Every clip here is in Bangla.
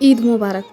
ঈদ মোবারক।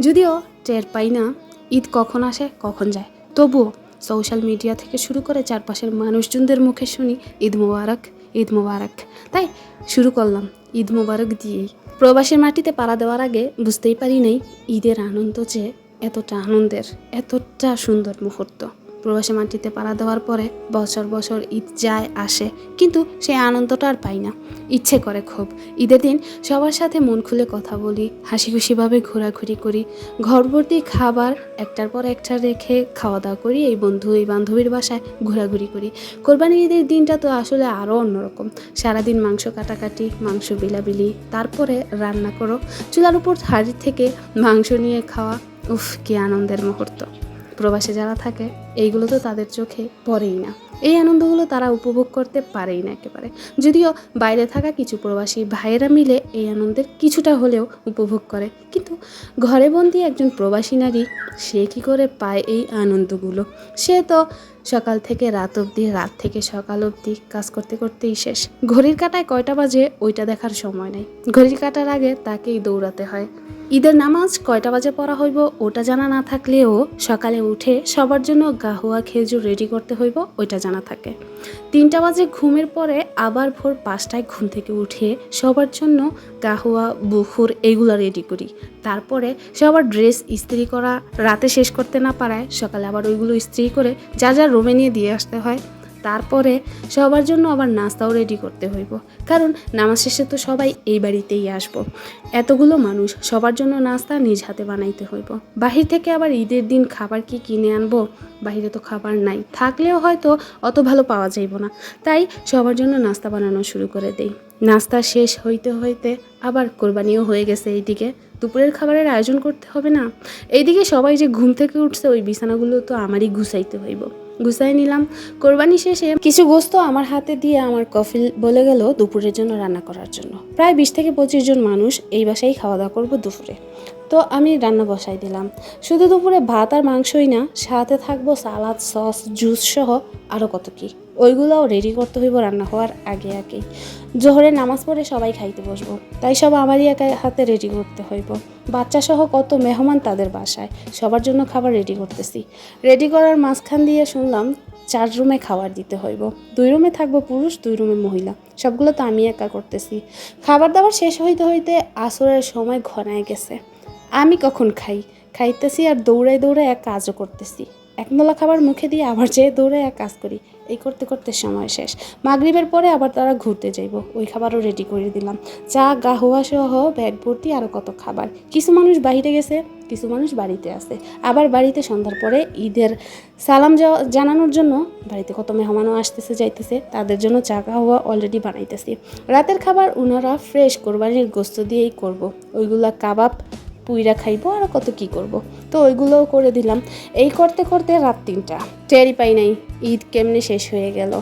যদিও টের পাই না, ঈদ কখন আসে, কখন যায়। তবুও সোশ্যাল মিডিয়া থেকে শুরু করে চারপাশের মানুষজনদের মুখে শুনি ঈদ মোবারক ঈদ মোবারক। তাই শুরু করলাম ঈদ মোবারক দিয়েই। প্রবাসের মাটিতে পাড়া দেওয়ার আগে বুঝতেই পারি নাই ঈদের আনন্দ যে এতটা আনন্দের, এতটা সুন্দর মুহূর্ত। প্রবাসী মাটিতে পাড়া দেওয়ার পরে বছর বছর ঈদ যায়, আসে, কিন্তু সেই আনন্দটা আর পাই না। ইচ্ছে করে খুব। ঈদের দিন সবার সাথে মন খুলে কথা বলি হাসি খুশিভাবে ঘোরাঘুরি করি ঘরভর্তি খাবার একটার পর একটা রেখে খাওয়া দাওয়া করি, এই বন্ধু, এই বান্ধবীর বাসায় ঘোরাঘুরি করি। কোরবানি ঈদের দিনটা তো আসলে আরও অন্যরকম। সারাদিন মাংস কাটাকাটি, মাংস বিলাবিলি, তারপরে রান্না করো, চুলার উপর হাড়ি থেকে মাংস নিয়ে খাওয়া, উফ, কি আনন্দের মুহূর্ত। প্রবাসে যারা থাকে, এইগুলো তো তাদের চোখে পড়েই না। এই আনন্দগুলো তারা উপভোগ করতে পারেই না একেবারে। যদিও বাইরে থাকা কিছু প্রবাসী ভাইয়েরা মিলে এই আনন্দের কিছুটা হলেও উপভোগ করে। কিন্তু ঘরে বন্দি একজন প্রবাসী নারী, সে কী করে পায় এই আনন্দগুলো? সে তো সকাল থেকে রাত অবধি, রাত থেকে সকাল অবধি কাজ করতে করতেই শেষ। ঘড়ির কাটায় কয়টা বাজে, ওইটা দেখার সময় নেই। ঘড়ির কাটার আগে তাকেই দৌড়াতে হয়। ঈদের নামাজ কয়টা বাজে পড়া হইব ওটা জানা না থাকলেও সকালে উঠে সবার জন্য গাহুয়া খেজুর রেডি করতে হইব, ওইটা জানা থাকে। তিনটা বাজে ঘুমের পরে আবার ভোর পাঁচটায় ঘুম থেকে উঠে সবার জন্য গাহুয়া বুখুর এগুলো রেডি করি। তারপরে সবার ড্রেস ইস্ত্রি করা, রাতে শেষ করতে না পারায় সকালে আবার ওইগুলো ইস্ত্রি করে যা যা রুমে নিয়ে দিয়ে আসতে হয় তারপরে সবার জন্য আবার নাস্তাও রেডি করতে হইব। কারণ নামাজ শেষে তো সবাই এই বাড়িতেই আসব। এতগুলো মানুষ সবার জন্য নাস্তা নিজ হাতে বানাইতে হইব। বাহির থেকে আবার ঈদের দিন খাবার কি কিনে আনব? বাহিরে তো খাবার নাই। থাকলেও হয়তো অত ভালো পাওয়া যাইব না। তাই সবার জন্য নাস্তা বানানো শুরু করে দেই। নাস্তা শেষ হইতে হইতে আবার কোরবানিও হয়ে গেছে এইদিকে। দুপুরের খাবারের আয়োজন করতে হবে না? এইদিকে সবাই যে ঘুম থেকে উঠছে ওই বিছানাগুলো তো আমারই গুছাইতে হইব। গুছাই নিলাম। কোরবানি শেষে কিছু গোস্ত আমার হাতে দিয়ে আমার কফিল বলে গেল দুপুরের জন্য রান্না করার জন্য। প্রায় বিশ থেকে পঁচিশ জন মানুষ এই বাসায় খাওয়া দাওয়া করব দুপুরে। তো আমি রান্না বসাই দিলাম। শুধু দুপুরে ভাত আর মাংসই না, সাথে থাকব সালাদ, সস, জুস সহ আরও কত কি। ওইগুলোও রেডি করতে হইব রান্না হওয়ার আগে আগেই। জোহরে নামাজ পড়ে সবাই খাইতে বসবো, তাই সব আমারই একা হাতে রেডি করতে হইব। বাচ্চা সহ কত মেহমান তাদের বাসায়, সবার জন্য খাবার রেডি করতেছি। রেডি করার মাঝখান দিয়ে শুনলাম চার রুমে খাবার দিতে হইব। দুই রুমে থাকব পুরুষ, দুই রুমে মহিলা, সবগুলো তো আমি একা করতেছি। খাবার দাবার শেষ হইতে হইতে আসরের সময় ঘনায় গেছে। আমি কখন খাই? খাইতেছি আর দৌড়ায় দৌড়ায় এক কাজও করতেছি। এক নলা খাবার মুখে দিয়ে আবার যেয়ে দৌড়ে এক কাজ করি। এই করতে করতে সময় শেষ। মাগরিবের পরে আবার তারা ঘুরতে যাইব। ওই খাবারও রেডি করে দিলাম। চা, গা গাহুয়া সহ ব্যাগ ভর্তি আরও কত খাবার। কিছু মানুষ বাইরে গেছে, কিছু মানুষ বাড়িতে আছে। আবার বাড়িতে সন্ধ্যার পরে ঈদের সালাম জানানোর জন্য বাড়িতে কত মেহমানও আসতেছে, যাইতেছে। তাদের জন্য চা গাহুয়া অলরেডি বানাইতেছি। রাতের খাবার ওনারা ফ্রেশ কোরবানির গোস্ত দিয়েই করব। ওইগুলা কাবাব পুইরা খাইবো আর কত কি করব। তো ওইগুলোও করে দিলাম। এই করতে করতে রাত তিনটা। টেরি পাই নাই, ঈদ কেমনে শেষ হয়ে গেল।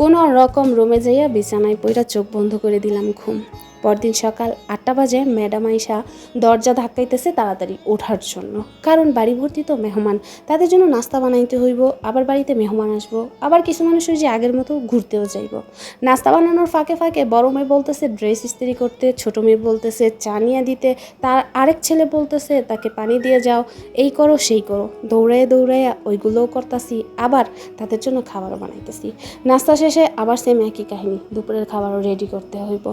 কোনো রকম রুমে যাইয়া বিছানায় পইরা চোখ বন্ধ করে দিলাম ঘুম। পরদিন সকাল আটটা বাজে ম্যাডাম আইসা দরজা ধাক্কাইতেছে তাড়াতাড়ি ওঠার জন্য। কারণ বাড়ি ভর্তি তো মেহমান, তাদের জন্য নাস্তা বানাইতে হইব, আবার বাড়িতে মেহমান আসব, আবার কিছু মানুষ যে আগের মতো ঘুরতেও যাইব। নাস্তা বানানোর ফাঁকে ফাঁকে বড় মেয়ে বলতেছে, ড্রেস ইস্ত্রি করতে ছোট মেয়ে বলতেছে, চা নিয়ে দিতে তার আরেক ছেলে বলতেছে, তাকে পানি দিয়ে যাও এই করো, সেই করো দৌড়ায় দৌড়ায় ওইগুলোও করতাছি, আবার তাদের জন্য খাবারও বানাইতেছি। নাস্তা শেষে আবার সেম একই কাহিনী, দুপুরের খাবারও রেডি করতে হইব।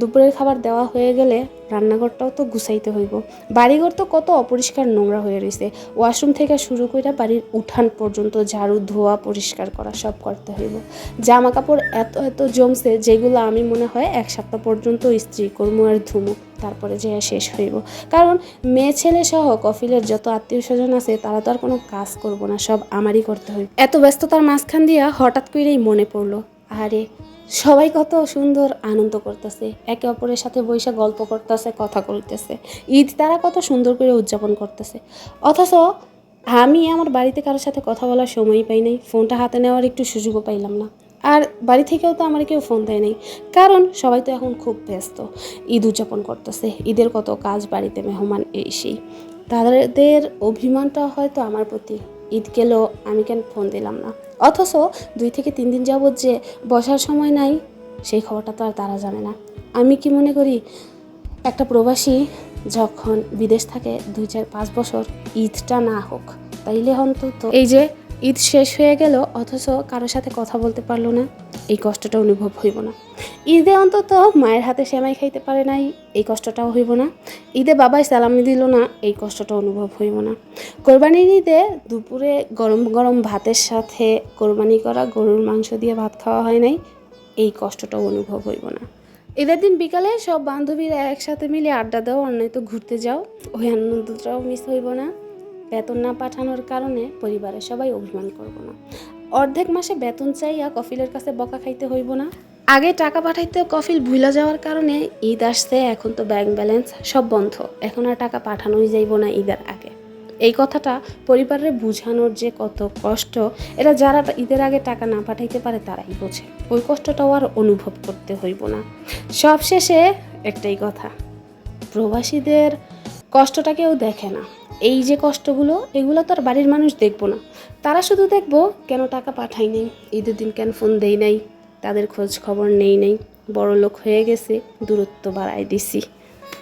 দুপুরের খাবার দেওয়া হয়ে গেলে রান্নাঘরটাও তো গুছাইতে হইব। বাড়িঘর তো কত অপরিষ্কার নোংরা হয়ে রয়েছে ওয়াশরুম থেকে শুরু করে বাড়ির উঠান পর্যন্ত ঝাড়ু, ধোয়া, পরিষ্কার করা সব করতে হইব। জামা কাপড় এত এত জমছে যেগুলো আমি মনে হয় এক সপ্তাহ পর্যন্ত ইস্ত্রি করব আর ধুমু, তারপরে যে শেষ হইব। কারণ মেয়ে, ছেলে সহ কফিলের যত আত্মীয় স্বজন আছে তারা তো আর কোনো কাজ করব না, সব আমারই করতে হইব। এত ব্যস্ততার মাঝখান দিয়া হঠাৎ করেই মনে পড়ল আরে, সবাই কত সুন্দর আনন্দ করতেছে, একে অপরের সাথে বসে গল্প করতেছে, কথা বলতেছে। ঈদ তারা কত সুন্দর করে উদযাপন করতেছে। অথচ আমি আমার বাড়িতে কারোর সাথে কথা বলার সময়ই পাই নাই, ফোনটা হাতে নেওয়ার একটু সুযোগও পাইলাম না। আর বাড়ি থেকেও তো আমার কেউ ফোন দেয় নাই, কারণ সবাই তো এখন খুব ব্যস্ত। ঈদ উদযাপন করতেছে, ঈদের কত কাজ বাড়িতে মেহমান এই সেই তাদের অভিমানটা হয়তো আমার প্রতি, ঈদ গেলেও আমি কেন ফোন দিলাম না? অথচ দুই থেকে তিন দিন যাবৎ যে বসার সময় নাই, সেই খবরটা তো আর তারা জানে না। আমি কি মনে করি, একটা প্রবাসী যখন বিদেশ থাকে দুই চার পাঁচ বছর, ঈদটা না হোক, তাইলে অন্তত এই যে ঈদ শেষ হয়ে গেল, অথচ কারোর সাথে কথা বলতে পারল না। এই কষ্টটা অনুভব হইব না। ঈদে অন্তত মায়ের হাতে সেমাই খাইতে পারে নাই, এই কষ্টটাও হইব না। ঈদে বাবাই সালামি দিল না, এই কষ্টটা অনুভব হইব না। কোরবানির ঈদে দুপুরে গরম গরম ভাতের সাথে কোরবানি করা গরুর মাংস দিয়ে ভাত খাওয়া হয় নাই, এই কষ্টটাও অনুভব হইব না। ঈদের দিন বিকালে সব বান্ধবীরা একসাথে মিলে আড্ডা দাও আর নয়তো ঘুরতে যাও, ওই আনন্দটাও মিস হইব না। বেতন না পাঠানোর কারণে পরিবারের সবাই অভিমান করব না। অর্ধেক মাসে বেতন চাইয়া কফিলের কাছে বকা খাইতে হইব না। আগে টাকা পাঠাইতে কফিল ভুলা যাওয়ার কারণে ঈদ আসছে, এখন তো ব্যাংক ব্যালেন্স সব বন্ধ। এখন আর টাকা পাঠানোই যাইব না ঈদের আগে। এই কথাটা পরিবারের বোঝানোর যে কত কষ্ট, এটা যারা ঈদের আগে টাকা না পাঠাইতে পারে তারাই বোঝে। ওই কষ্টটাও আর অনুভব করতে হইব না। সব শেষে একটাই কথা, প্রবাসীদের কষ্টটা কেউ দেখে না। এই যে কষ্টগুলো, এগুলো তো আর বাড়ির মানুষ দেখব না। তারা শুধু দেখব, কেন টাকা পাঠাই নাই? ঈদের দিন কেন ফোন দেই নাই? তাদের খোঁজ খবর নেই নাই। বড় লোক হয়ে গেছে, দূরত্ব বাড়ায় দিছি।